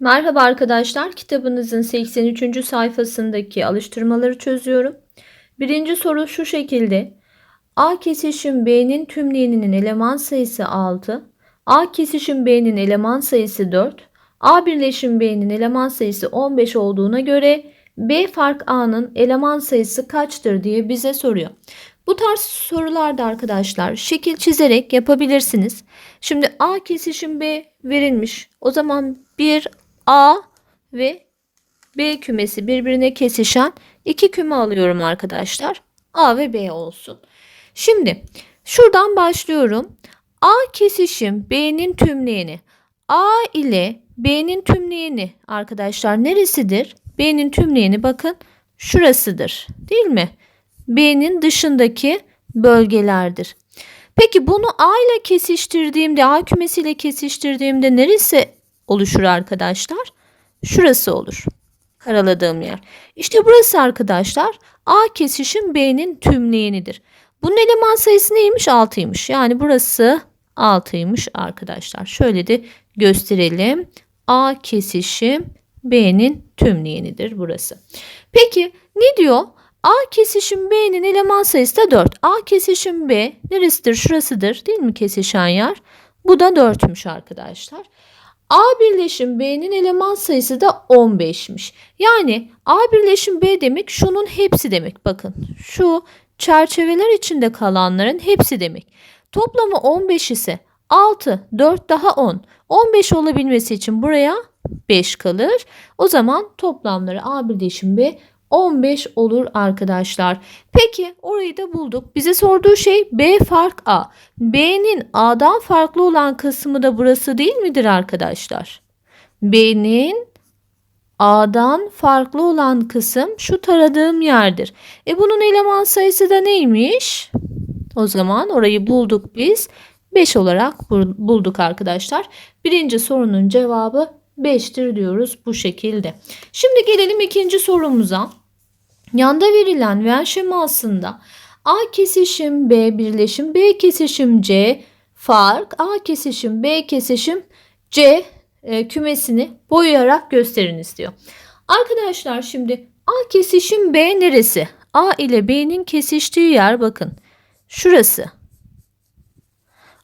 Merhaba arkadaşlar, kitabınızın 83. sayfasındaki alıştırmaları çözüyorum. Birinci soru şu şekilde. A kesişim B'nin tümleyeninin eleman sayısı 6, A kesişim B'nin eleman sayısı 4, A birleşim B'nin eleman sayısı 15 olduğuna göre B fark A'nın eleman sayısı kaçtır diye bize soruyor. Bu tarz sorularda arkadaşlar şekil çizerek yapabilirsiniz. Şimdi A kesişim B verilmiş. O zaman bir A ve B kümesi birbirine kesişen iki küme alıyorum arkadaşlar. A ve B olsun. Şimdi şuradan başlıyorum. A kesişim B'nin tümleyeni. A ile B'nin tümleyeni arkadaşlar neresidir? B'nin tümleyeni bakın şurasıdır. Değil mi? B'nin dışındaki bölgelerdir. Peki bunu A ile kesiştirdiğimde, A kümesiyle kesiştirdiğimde neresi oluşur arkadaşlar? Şurası olur. Karaladığım yer. İşte burası arkadaşlar A kesişim B'nin tümleyenidir. Bunun eleman sayısı neymiş? 6'ymış. Yani burası 6'ymış arkadaşlar. Şöyle de gösterelim. A kesişim B'nin tümleyenidir burası. Peki ne diyor? A kesişim B'nin eleman sayısı da 4. A kesişim B neresidir? Şurasıdır değil mi kesişen yer? Bu da 4'müş arkadaşlar. A birleşim B'nin eleman sayısı da 15'miş. Yani A birleşim B demek şunun hepsi demek. Bakın şu çerçeveler içinde kalanların hepsi demek. Toplamı 15 ise 6, 4 daha 10. 15 olabilmesi için buraya 5 kalır. O zaman toplamları A birleşim B 15 olur arkadaşlar. Peki orayı da bulduk. Bize sorduğu şey B fark A. B'nin A'dan farklı olan kısmı da burası değil midir arkadaşlar? B'nin A'dan farklı olan kısım şu taradığım yerdir. E bunun eleman sayısı da neymiş? O zaman orayı bulduk biz. 5 olarak bulduk arkadaşlar. Birinci sorunun cevabı 5'tir diyoruz bu şekilde. Şimdi gelelim ikinci sorumuza. Yanda verilen Venn şemasında A kesişim B birleşim B kesişim C fark A kesişim B kesişim C e, kümesini boyayarak gösteriniz diyor. Arkadaşlar şimdi A kesişim B neresi? A ile B'nin kesiştiği yer bakın. Şurası.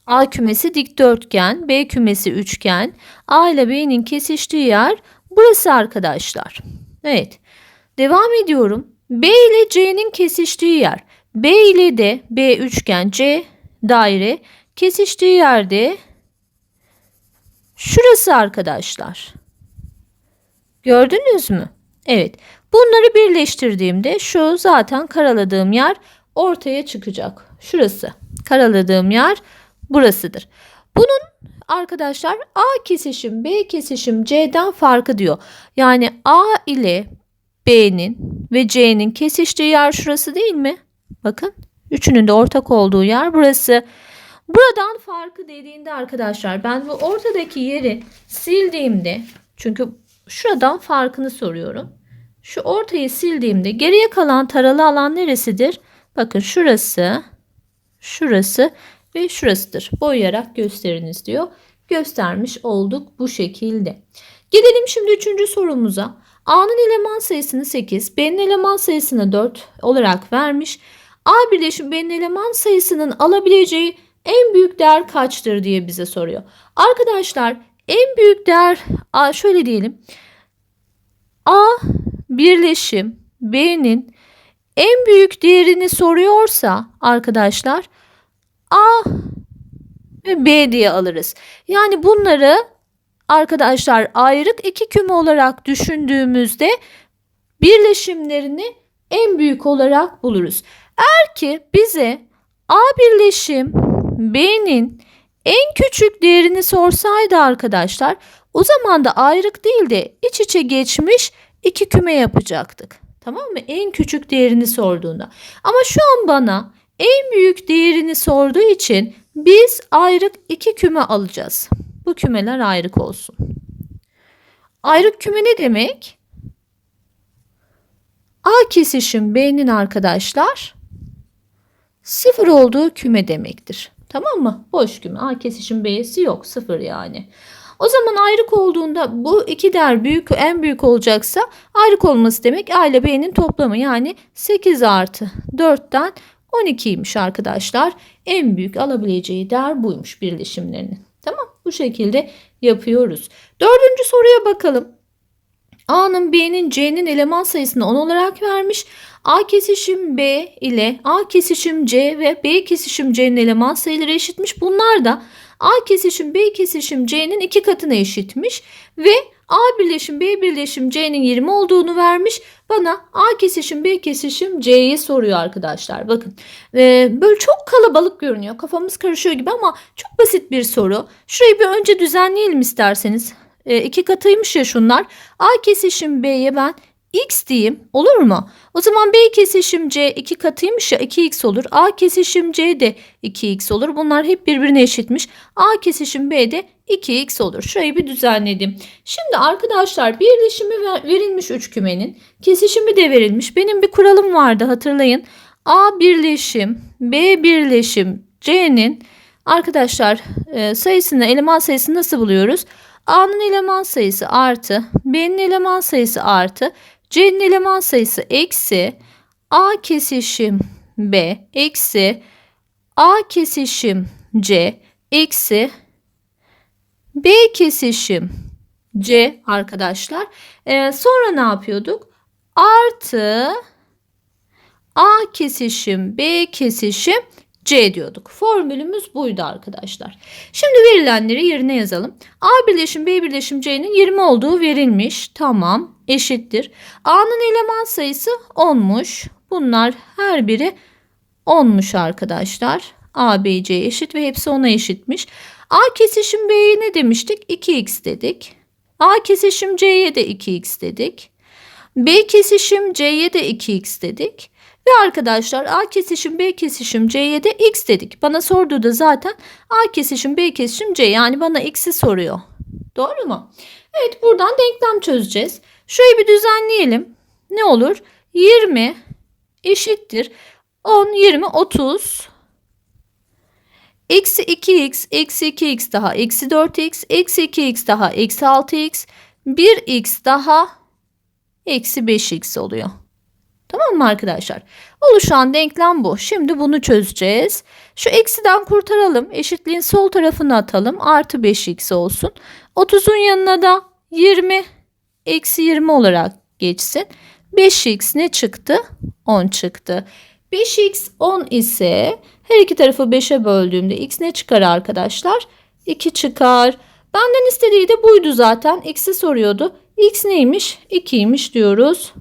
A kümesi dikdörtgen, B kümesi üçgen. A ile B'nin kesiştiği yer burası arkadaşlar. Evet. Devam ediyorum. B ile C'nin kesiştiği yer. B ile de B üçgen, C daire kesiştiği yerde şurası arkadaşlar. Gördünüz mü? Evet. Bunları birleştirdiğimde şu zaten karaladığım yer ortaya çıkacak. Şurası. Karaladığım yer burasıdır. Bunun arkadaşlar A kesişim B kesişim C'den farkı diyor. Yani A ile B'nin ve C'nin kesiştiği yer şurası değil mi? Bakın üçünün de ortak olduğu yer burası. Buradan farkı dediğinde arkadaşlar ben bu ortadaki yeri sildiğimde çünkü şuradan farkını soruyorum. Şu ortayı sildiğimde geriye kalan taralı alan neresidir? Bakın şurası, şurası ve şurasıdır. Boyayarak gösteriniz diyor. Göstermiş olduk bu şekilde. Gidelim şimdi üçüncü sorumuza. A'nın eleman sayısını 8, B'nin eleman sayısını 4 olarak vermiş. A birleşim B'nin eleman sayısının alabileceği en büyük değer kaçtır diye bize soruyor. Arkadaşlar en büyük değer şöyle diyelim. A birleşim B'nin en büyük değerini soruyorsa arkadaşlar A ve B diye alırız. Yani bunları arkadaşlar ayrık iki küme olarak düşündüğümüzde birleşimlerini en büyük olarak buluruz. Eğer ki bize A birleşim B'nin en küçük değerini sorsaydı arkadaşlar o zaman da ayrık değil de iç içe geçmiş iki küme yapacaktık. Tamam mı? En küçük değerini sorduğunda. Ama şu an bana en büyük değerini sorduğu için biz ayrık iki küme alacağız. Bu kümeler ayrık olsun. Ayrık küme ne demek? A kesişim B'nin arkadaşlar sıfır olduğu küme demektir. Tamam mı? Boş küme. A kesişim B'si yok. Sıfır yani. O zaman ayrık olduğunda bu iki değer büyük en büyük olacaksa ayrık olması demek A ile B'nin toplamı yani 8 artı 4'ten 12'ymiş arkadaşlar. En büyük alabileceği değer buymuş birleşimlerinin. Tamam bu şekilde yapıyoruz. Dördüncü soruya bakalım. A'nın B'nin C'nin eleman sayısını 10 olarak vermiş. A kesişim B ile A kesişim C ve B kesişim C'nin eleman sayıları eşitmiş. Bunlar da A kesişim B kesişim C'nin iki katına eşitmiş ve A birleşim B birleşim C'nin 20 olduğunu vermiş. Bana A kesişim B kesişim C'yi soruyor arkadaşlar. Bakın ee, böyle çok kalabalık görünüyor. Kafamız karışıyor gibi ama çok basit bir soru. Şurayı bir önce düzenleyelim isterseniz. E, iki katıymış ya şunlar. A kesişim B'ye ben x diyeyim olur mu? O zaman B kesişim C iki katıymış ya 2x olur. A kesişim C de 2x olur. Bunlar hep birbirine eşitmiş. A kesişim B de 2x olur. Şurayı bir düzenledim. Şimdi arkadaşlar birleşimi verilmiş üç kümenin. Kesişimi de verilmiş. Benim bir kuralım vardı hatırlayın. A birleşim B birleşim C'nin arkadaşlar e, sayısını eleman sayısını nasıl buluyoruz? A'nın eleman sayısı artı B'nin eleman sayısı artı C'nin eleman sayısı eksi A kesişim B eksi A kesişim C eksi B kesişim C arkadaşlar. Ee, sonra ne yapıyorduk? Artı A kesişim B kesişim C diyorduk. Formülümüz buydu arkadaşlar. Şimdi verilenleri yerine yazalım. A birleşim B birleşim C'nin 20 olduğu verilmiş. Tamam eşittir. A'nın eleman sayısı 10'muş. Bunlar her biri 10'muş arkadaşlar. A, B, C eşit ve hepsi 10'a eşitmiş. A kesişim B'ye ne demiştik? 2x dedik. A kesişim C'ye de 2x dedik. B kesişim C'ye de 2x dedik. Ve arkadaşlar A kesişim B kesişim C'ye de x dedik. Bana sorduğu da zaten A kesişim B kesişim C yani bana x'i soruyor. Doğru mu? Evet buradan denklem çözeceğiz. Şurayı bir düzenleyelim. Ne olur? 20 eşittir 10, 20, 30. Eksi 2x, eksi 2x daha eksi 4x, eksi 2x daha eksi 6x, 1x daha eksi 5x oluyor. Tamam mı arkadaşlar? Oluşan denklem bu. Şimdi bunu çözeceğiz. Şu eksiden kurtaralım. Eşitliğin sol tarafını atalım. Artı 5x olsun. 30'un yanına da 20 eksi 20 olarak geçsin. 5x ne çıktı? 10 çıktı. 5x 10 ise her iki tarafı 5'e böldüğümde x ne çıkar arkadaşlar? 2 çıkar. Benden istediği de buydu zaten. X'i soruyordu. X neymiş? 2'ymiş diyoruz.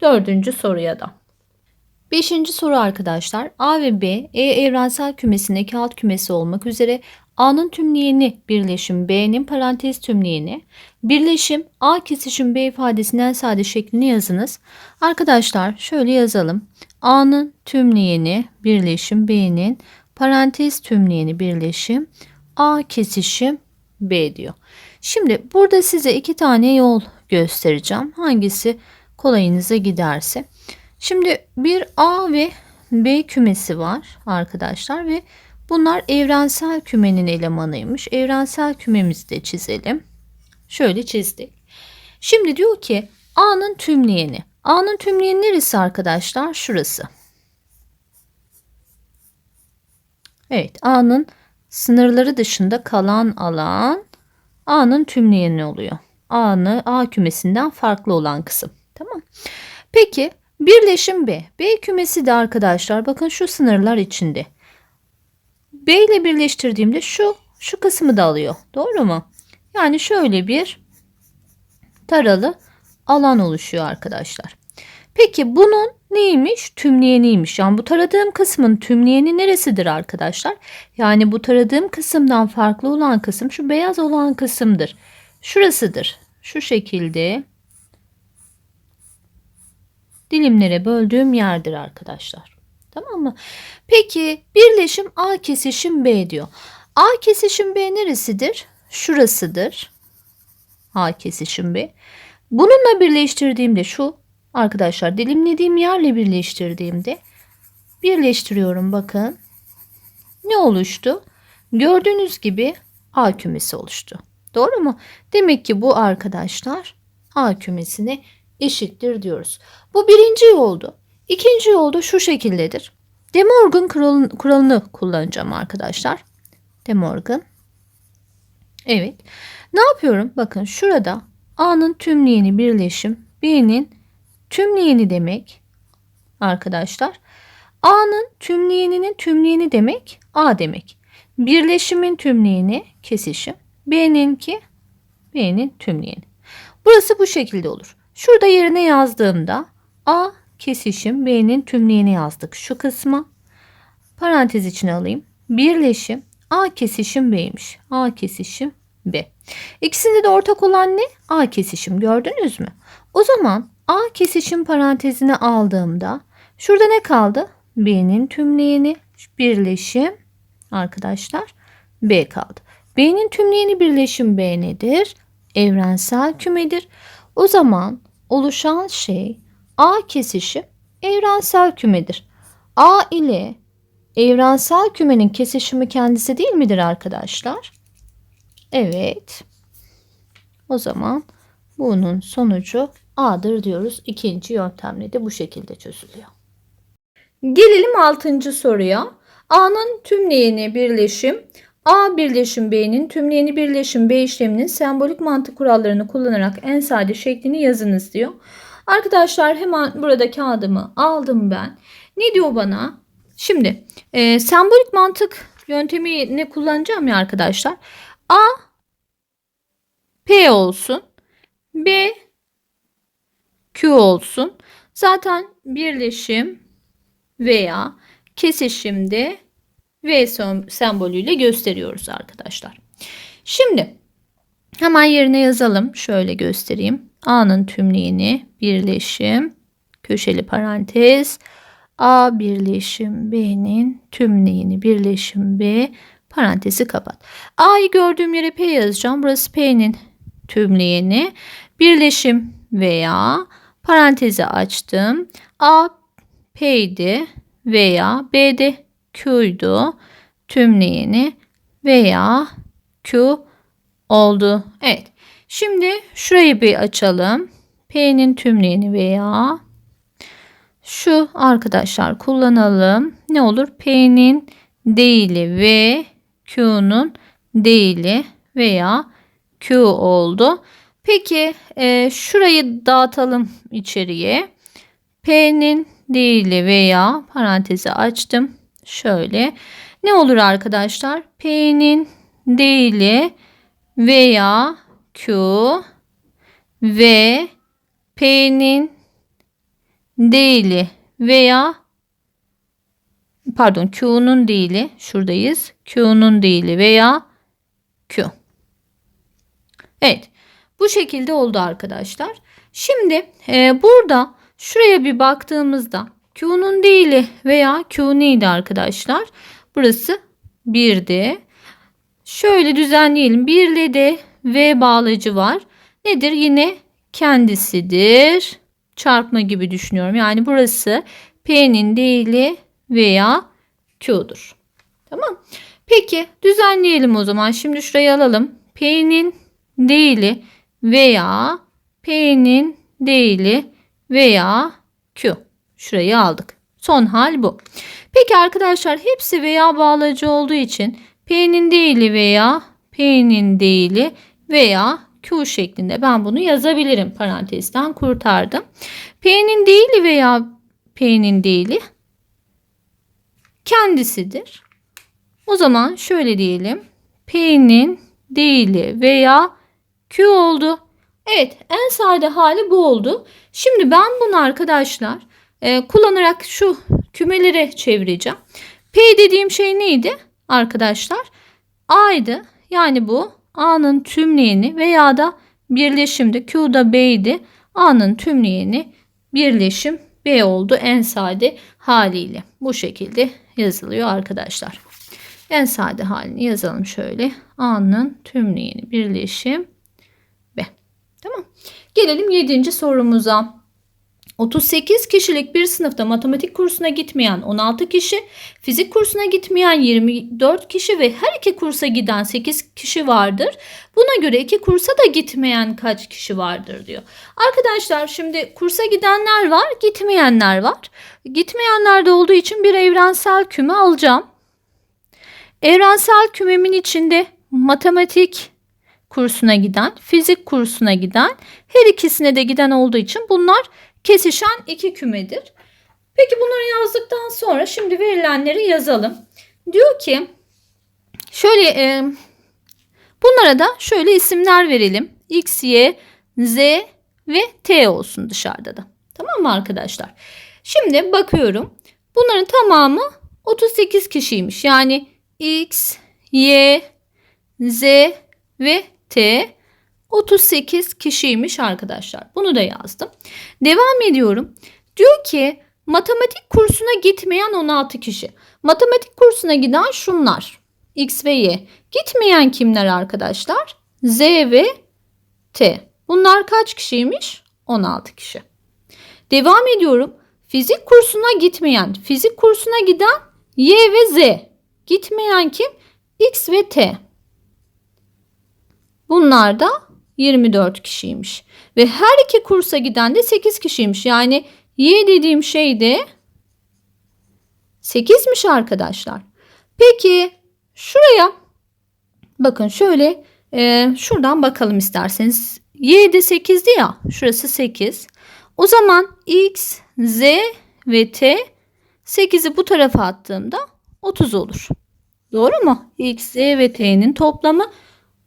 Dördüncü soruya da. Beşinci soru arkadaşlar. A ve B, E evrensel kümesindeki alt kümesi olmak üzere A'nın tümleyeni birleşim B'nin parantez tümleyeni birleşim A kesişim B ifadesinden sade şeklini yazınız. Arkadaşlar şöyle yazalım. A'nın tümleyeni birleşim B'nin parantez tümleyeni birleşim A kesişim B diyor. Şimdi burada size iki tane yol göstereceğim. Hangisi kolayınıza giderse. Şimdi bir A ve B kümesi var arkadaşlar ve bunlar evrensel kümenin elemanıymış. Evrensel kümemizi de çizelim. Şöyle çizdik. Şimdi diyor ki A'nın tümleyeni. A'nın tümleyeni neresi arkadaşlar? Şurası. Evet A'nın sınırları dışında kalan alan A'nın tümleyeni oluyor. A'nı A kümesinden farklı olan kısım. Tamam. Peki birleşim B. B kümesi de arkadaşlar bakın şu sınırlar içinde. B ile birleştirdiğimde şu şu kısmı da alıyor. Doğru mu? Yani şöyle bir taralı alan oluşuyor arkadaşlar. Peki bunun neymiş? Tümleyeniymiş. Yani bu taradığım kısmın tümleyeni neresidir arkadaşlar? Yani bu taradığım kısımdan farklı olan kısım şu beyaz olan kısımdır. Şurasıdır. Şu şekilde dilimlere böldüğüm yerdir arkadaşlar. Tamam mı? Peki birleşim A kesişim B diyor. A kesişim B neresidir? Şurasıdır. A kesişim B. Bununla birleştirdiğimde şu arkadaşlar dilimlediğim yerle birleştirdiğimde birleştiriyorum bakın. Ne oluştu? Gördüğünüz gibi A kümesi oluştu. Doğru mu? Demek ki bu arkadaşlar A kümesine eşittir diyoruz. Bu birinci yoldu. İkinci yolda şu şekildedir. De Morgan kuralını, kullanacağım arkadaşlar. De Morgan. Evet. Ne yapıyorum? Bakın şurada A'nın tümleyeni birleşim, B'nin tümleyeni demek arkadaşlar. A'nın tümleyeninin tümleyeni demek A demek. Birleşimin tümleyeni kesişim. B'ninki B'nin tümleyeni. Burası bu şekilde olur. Şurada yerine yazdığımda A kesişim B'nin tümleyeni yazdık şu kısma. Parantez içine alayım. Birleşim A kesişim B'ymiş. A kesişim B. İkisinde de ortak olan ne? A kesişim gördünüz mü? O zaman A kesişim parantezine aldığımda şurada ne kaldı? B'nin tümleyeni birleşim arkadaşlar B kaldı. B'nin tümleyeni birleşim B nedir? Evrensel kümedir. O zaman oluşan şey A kesişim evrensel kümedir. A ile evrensel kümenin kesişimi kendisi değil midir arkadaşlar? Evet. O zaman bunun sonucu A'dır diyoruz. İkinci yöntemle de bu şekilde çözülüyor. Gelelim altıncı soruya. A'nın tümleyeni birleşim, A birleşim B'nin tümleyeni birleşim B işleminin sembolik mantık kurallarını kullanarak en sade şeklini yazınız diyor. Arkadaşlar hemen burada kağıdımı aldım ben. Ne diyor bana? Şimdi e, sembolik mantık yöntemi ne kullanacağım ya arkadaşlar. A P olsun. B Q olsun. Zaten birleşim veya kesişimde V sembolüyle gösteriyoruz arkadaşlar. Şimdi hemen yerine yazalım. Şöyle göstereyim. A'nın tümleyeni birleşim köşeli parantez A birleşim B'nin tümleyeni birleşim B parantezi kapat. A'yı gördüğüm yere P yazacağım. Burası P'nin tümleyeni birleşim veya parantezi açtım. A P'ydi veya B'de Q'ydu. Tümleyeni veya Q oldu. Evet. Şimdi şurayı bir açalım. P'nin tümleyeni veya şu arkadaşlar kullanalım. Ne olur? P'nin değili ve Q'nun değili veya Q oldu. Peki e, şurayı dağıtalım içeriye. P'nin değili veya parantezi açtım. Şöyle. Ne olur arkadaşlar? P'nin değili veya Q ve P'nin değili veya pardon Q'nun değili şuradayız. Q'nun değili veya Q. Evet. Bu şekilde oldu arkadaşlar. Şimdi e, burada şuraya bir baktığımızda Q'nun değili veya Q neydi arkadaşlar? Burası 1'di. Şöyle düzenleyelim. 1 ile de V bağlacı var. Nedir? Yine kendisidir. Çarpma gibi düşünüyorum. Yani burası P'nin değili veya Q'dur. Tamam. Peki düzenleyelim o zaman. Şimdi şurayı alalım. P'nin değili veya P'nin değili veya Q. Şurayı aldık. Son hal bu. Peki arkadaşlar hepsi veya bağlacı olduğu için P'nin değili veya P'nin değili veya Q şeklinde ben bunu yazabilirim. Parantezden kurtardım. P'nin değili veya P'nin değili kendisidir. O zaman şöyle diyelim. P'nin değili veya Q oldu. Evet en sade hali bu oldu. Şimdi ben bunu arkadaşlar e, kullanarak şu kümelere çevireceğim. P dediğim şey neydi arkadaşlar? A'ydı. Yani bu A'nın tümleyeni veya da birleşimde Q'da B'ydi. A'nın tümleyeni birleşim B oldu en sade haliyle. Bu şekilde yazılıyor arkadaşlar. En sade halini yazalım şöyle. A'nın tümleyeni birleşim B. Tamam. Gelelim 7. sorumuza. 38 kişilik bir sınıfta matematik kursuna gitmeyen 16 kişi, fizik kursuna gitmeyen 24 kişi ve her iki kursa giden 8 kişi vardır. Buna göre iki kursa da gitmeyen kaç kişi vardır diyor. Arkadaşlar şimdi kursa gidenler var, gitmeyenler var. Gitmeyenler de olduğu için bir evrensel küme alacağım. Evrensel kümemin içinde matematik kursuna giden, fizik kursuna giden, her ikisine de giden olduğu için bunlar kesişen iki kümedir. Peki bunları yazdıktan sonra şimdi verilenleri yazalım. Diyor ki şöyle e, bunlara da şöyle isimler verelim. X, Y, Z ve T olsun dışarıda da. Tamam mı arkadaşlar? Şimdi bakıyorum. Bunların tamamı 38 kişiymiş. Yani X, Y, Z ve T 38 kişiymiş arkadaşlar. Bunu da yazdım. Devam ediyorum. Diyor ki matematik kursuna gitmeyen 16 kişi. Matematik kursuna giden şunlar. X ve Y. Gitmeyen kimler arkadaşlar? Z ve T. Bunlar kaç kişiymiş? 16 kişi. Devam ediyorum. Fizik kursuna gitmeyen, fizik kursuna giden Y ve Z. Gitmeyen kim? X ve T. Bunlar da 24 kişiymiş. Ve her iki kursa giden de 8 kişiymiş. Yani Y dediğim şey de 8'miş arkadaşlar. Peki şuraya bakın şöyle e, şuradan bakalım isterseniz. Y de 8'di ya. Şurası 8. O zaman X, Z ve T 8'i bu tarafa attığımda 30 olur. Doğru mu? X, Z ve T'nin toplamı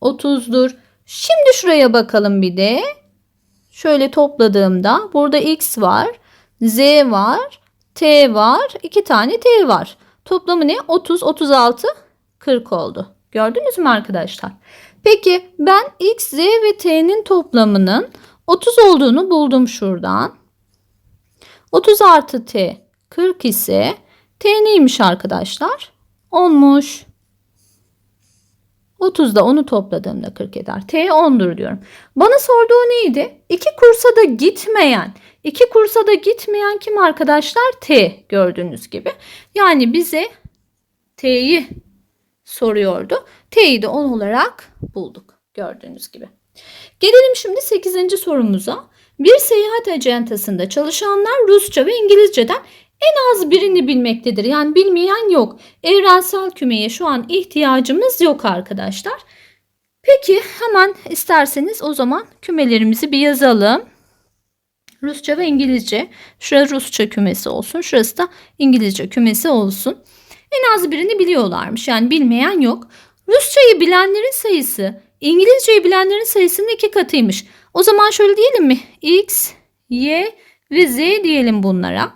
30'dur. Şimdi şuraya bakalım bir de. Şöyle topladığımda burada X var, Z var, T var, 2 tane T var. Toplamı ne? 30, 36, 40 oldu. Gördünüz mü arkadaşlar? Peki ben X, Z ve T'nin toplamının 30 olduğunu buldum şuradan. 30 artı T 40 ise T neymiş arkadaşlar? 10'muş. 30'da onu topladığımda 40 eder. T 10'dur diyorum. Bana sorduğu neydi? İki kursa da gitmeyen. İki kursa da gitmeyen kim arkadaşlar? T gördüğünüz gibi. Yani bize T'yi soruyordu. T'yi de 10 olarak bulduk gördüğünüz gibi. Gelelim şimdi 8. sorumuza. Bir seyahat acentasında çalışanlar Rusça ve İngilizceden en az birini bilmektedir. Yani bilmeyen yok. Evrensel kümeye şu an ihtiyacımız yok arkadaşlar. Peki hemen isterseniz o zaman kümelerimizi bir yazalım. Rusça ve İngilizce. Şurası Rusça kümesi olsun. Şurası da İngilizce kümesi olsun. En az birini biliyorlarmış. Yani bilmeyen yok. Rusçayı bilenlerin sayısı İngilizceyi bilenlerin sayısının iki katıymış. O zaman şöyle diyelim mi? X, Y ve Z diyelim bunlara.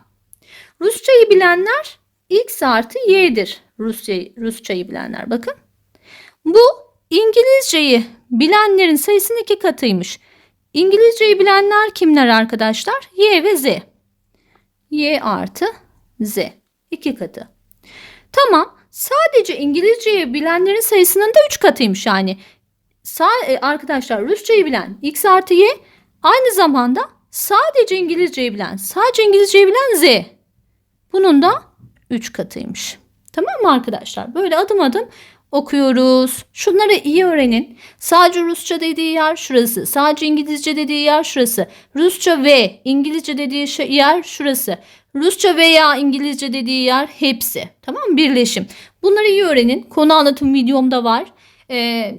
Rusçayı bilenler X artı Y'dir. Rusçayı, Rusçayı bilenler bakın. Bu İngilizceyi bilenlerin sayısının iki katıymış. İngilizceyi bilenler kimler arkadaşlar? Y ve Z. Y artı Z. iki katı. Tamam. Sadece İngilizceyi bilenlerin sayısının da üç katıymış yani. Sa e, arkadaşlar Rusçayı bilen X artı Y aynı zamanda sadece İngilizceyi bilen, sadece İngilizceyi bilen Z. Bunun da 3 katıymış. Tamam mı arkadaşlar? Böyle adım adım okuyoruz. Şunları iyi öğrenin. Sadece Rusça dediği yer şurası. Sadece İngilizce dediği yer şurası. Rusça ve İngilizce dediği yer şurası. Rusça veya İngilizce dediği yer hepsi. Tamam mı? Birleşim. Bunları iyi öğrenin. Konu anlatım videomda var. Ee,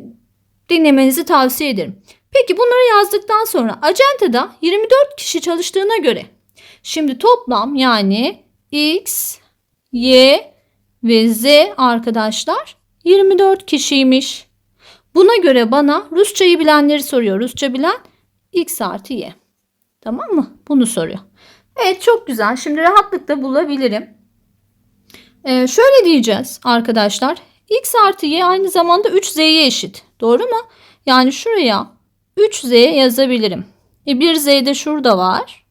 dinlemenizi tavsiye ederim. Peki bunları yazdıktan sonra acentada 24 kişi çalıştığına göre şimdi toplam yani X, Y ve Z arkadaşlar 24 kişiymiş. Buna göre bana Rusçayı bilenleri soruyor. Rusça bilen X artı Y. Tamam mı? Bunu soruyor. Evet çok güzel. Şimdi rahatlıkla bulabilirim. Ee, şöyle diyeceğiz arkadaşlar. X artı Y aynı zamanda 3Z'ye eşit. Doğru mu? Yani şuraya 3Z yazabilirim. E 1Z de şurada var.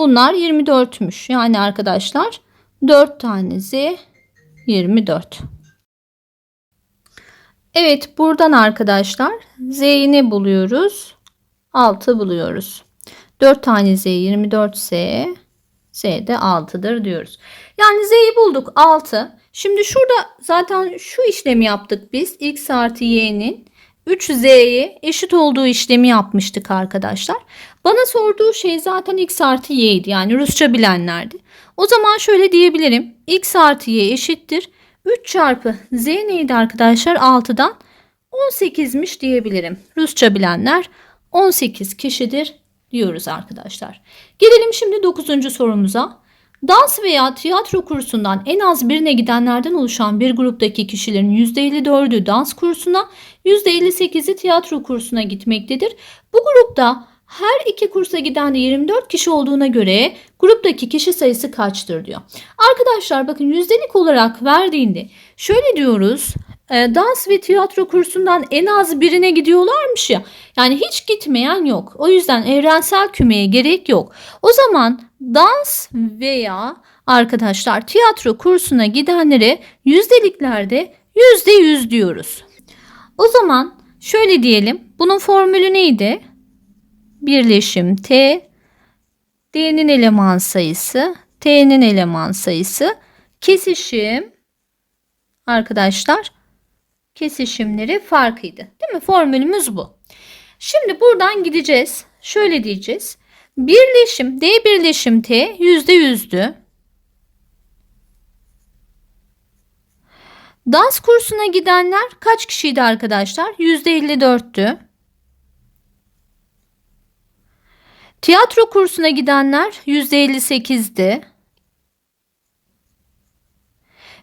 Bunlar 24'müş. Yani arkadaşlar 4 tane Z 24. Evet buradan arkadaşlar Z'yi ne buluyoruz? 6 buluyoruz. 4 tane Z 24 ise Z de 6'dır diyoruz. Yani Z'yi bulduk 6. Şimdi şurada zaten şu işlemi yaptık biz. X artı Y'nin 3Z'ye eşit olduğu işlemi yapmıştık arkadaşlar. Bana sorduğu şey zaten X artı Y'ydi. Yani Rusça bilenlerdi. O zaman şöyle diyebilirim. X artı Y eşittir. 3 çarpı Z neydi arkadaşlar? 6'dan 18'miş diyebilirim. Rusça bilenler 18 kişidir diyoruz arkadaşlar. Gelelim şimdi 9. sorumuza. Dans veya tiyatro kursundan en az birine gidenlerden oluşan bir gruptaki kişilerin %54'ü dans kursuna, %58'i tiyatro kursuna gitmektedir. Bu grupta her iki kursa giden de 24 kişi olduğuna göre gruptaki kişi sayısı kaçtır diyor. Arkadaşlar bakın yüzdelik olarak verdiğinde şöyle diyoruz. e, dans ve tiyatro kursundan en az birine gidiyorlarmış ya. Yani hiç gitmeyen yok. O yüzden evrensel kümeye gerek yok. O zaman dans veya arkadaşlar tiyatro kursuna gidenlere yüzdeliklerde yüzde yüz diyoruz. O zaman şöyle diyelim. Bunun formülü neydi? Birleşim T, D'nin eleman sayısı, T'nin eleman sayısı, kesişim arkadaşlar kesişimleri farkıydı. Değil mi? Formülümüz bu. Şimdi buradan gideceğiz. Şöyle diyeceğiz. Birleşim D birleşim T yüzde yüzdü. Dans kursuna gidenler kaç kişiydi arkadaşlar? Yüzde 54'tü. Tiyatro kursuna gidenler yüzde 58'di.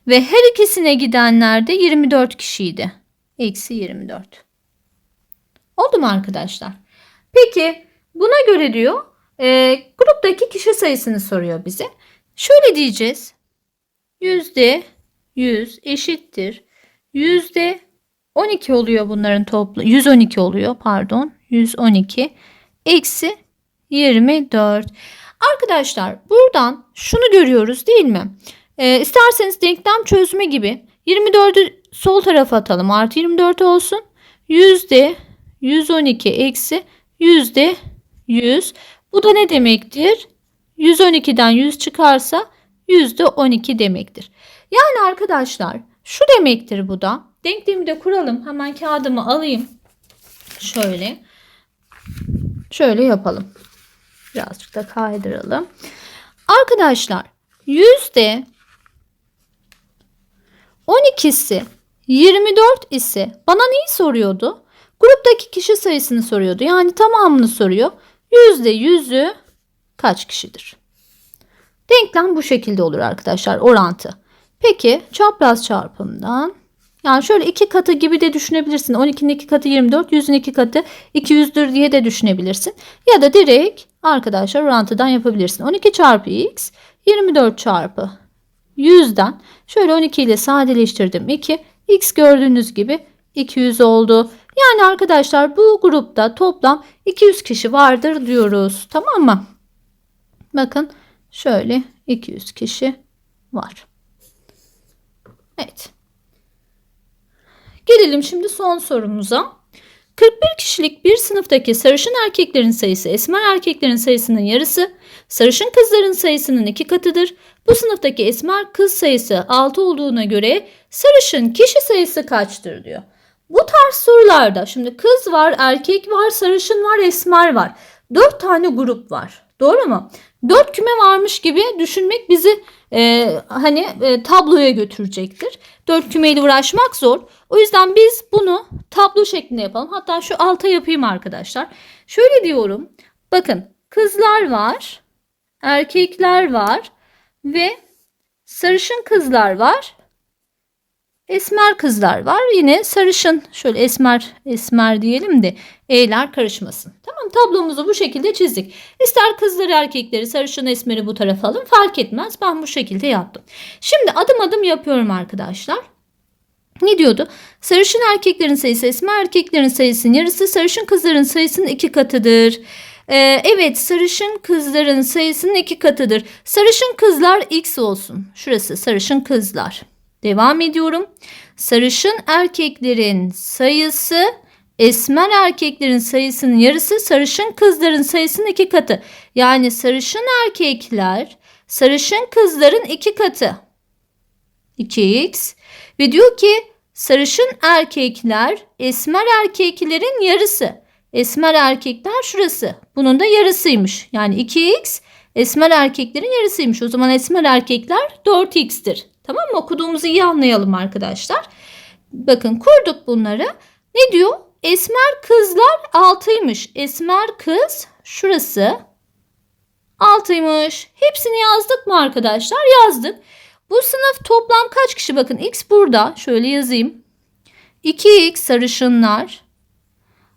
Ve her ikisine gidenler de 24 kişiydi. Eksi 24. Oldu mu arkadaşlar? Peki buna göre diyor e, gruptaki kişi sayısını soruyor bize. Şöyle diyeceğiz. Yüzde 100 eşittir. Yüzde 12 oluyor bunların toplu. 112 oluyor pardon. 112 eksi 24. Arkadaşlar buradan şunu görüyoruz değil mi? E, isterseniz denklem çözme gibi 24'ü sol tarafa atalım. Artı 24 olsun. Yüzde 112 eksi yüzde 100. Bu da ne demektir? 112'den 100 çıkarsa yüzde 12 demektir. Yani arkadaşlar şu demektir bu da. Denklemi de kuralım. Hemen kağıdımı alayım. Şöyle. Şöyle yapalım. Birazcık da kaydıralım. Arkadaşlar yüzde 12'si 24 ise bana neyi soruyordu? Gruptaki kişi sayısını soruyordu. Yani tamamını soruyor. Yüzde yüzü kaç kişidir? Denklem bu şekilde olur arkadaşlar orantı. Peki çapraz çarpımdan yani şöyle iki katı gibi de düşünebilirsin. 12'nin iki katı 24, 100'ün iki katı 200'dür diye de düşünebilirsin. Ya da direkt arkadaşlar orantıdan yapabilirsin. 12 çarpı x 24 çarpı 100'den şöyle 12 ile sadeleştirdim 2. x gördüğünüz gibi 200 oldu. Yani arkadaşlar bu grupta toplam 200 kişi vardır diyoruz. Tamam mı? Bakın şöyle 200 kişi var. Evet. Gelelim şimdi son sorumuza. 41 kişilik bir sınıftaki sarışın erkeklerin sayısı esmer erkeklerin sayısının yarısı, sarışın kızların sayısının iki katıdır. Bu sınıftaki esmer kız sayısı 6 olduğuna göre sarışın kişi sayısı kaçtır diyor. Bu tarz sorularda şimdi kız var, erkek var, sarışın var, esmer var. 4 tane grup var. Doğru mu? 4 küme varmış gibi düşünmek bizi e, hani e, tabloya götürecektir. 4 kümeyle uğraşmak zor. O yüzden biz bunu tablo şeklinde yapalım. Hatta şu alta yapayım arkadaşlar. Şöyle diyorum. Bakın kızlar var, erkekler var ve sarışın kızlar var. Esmer kızlar var. Yine sarışın şöyle esmer esmer diyelim de e'ler karışmasın. Tamam tablomuzu bu şekilde çizdik. İster kızları erkekleri sarışın esmeri bu tarafa alın fark etmez. Ben bu şekilde yaptım. Şimdi adım adım yapıyorum arkadaşlar. Ne diyordu? Sarışın erkeklerin sayısı esmer erkeklerin sayısının yarısı sarışın kızların sayısının iki katıdır. Ee, evet sarışın kızların sayısının iki katıdır. Sarışın kızlar x olsun. Şurası sarışın kızlar. Devam ediyorum. Sarışın erkeklerin sayısı esmer erkeklerin sayısının yarısı sarışın kızların sayısının iki katı. Yani sarışın erkekler sarışın kızların iki katı. 2x ve diyor ki sarışın erkekler esmer erkeklerin yarısı. Esmer erkekler şurası. Bunun da yarısıymış. Yani 2x esmer erkeklerin yarısıymış. O zaman esmer erkekler 4x'tir. Tamam mı? Okuduğumuzu iyi anlayalım arkadaşlar. Bakın kurduk bunları. Ne diyor? Esmer kızlar 6'ymış. Esmer kız şurası 6'ymış. Hepsini yazdık mı arkadaşlar? Yazdık. Bu sınıf toplam kaç kişi? Bakın x burada. Şöyle yazayım. 2x sarışınlar.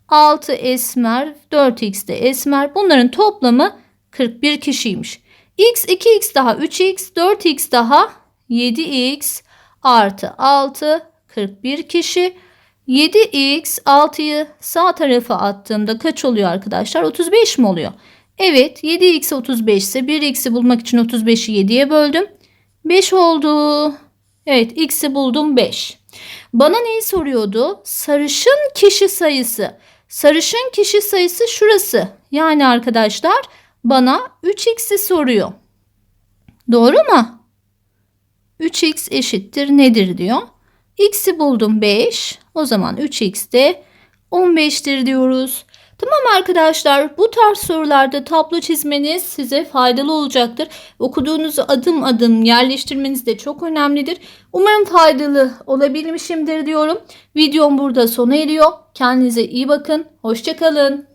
6 esmer. 4x de esmer. Bunların toplamı 41 kişiymiş. x 2x daha 3x 4x daha 7x artı 6 41 kişi. 7x 6'yı sağ tarafa attığımda kaç oluyor arkadaşlar? 35 mi oluyor? Evet 7x 35 ise 1x'i bulmak için 35'i 7'ye böldüm. 5 oldu. Evet x'i buldum 5. Bana neyi soruyordu? Sarışın kişi sayısı. Sarışın kişi sayısı şurası. Yani arkadaşlar bana 3x'i soruyor. Doğru mu? 3x eşittir nedir diyor. X'i buldum 5. O zaman 3x de 15'tir diyoruz. Tamam arkadaşlar bu tarz sorularda tablo çizmeniz size faydalı olacaktır. Okuduğunuzu adım adım yerleştirmeniz de çok önemlidir. Umarım faydalı olabilmişimdir diyorum. Videom burada sona eriyor. Kendinize iyi bakın. Hoşçakalın.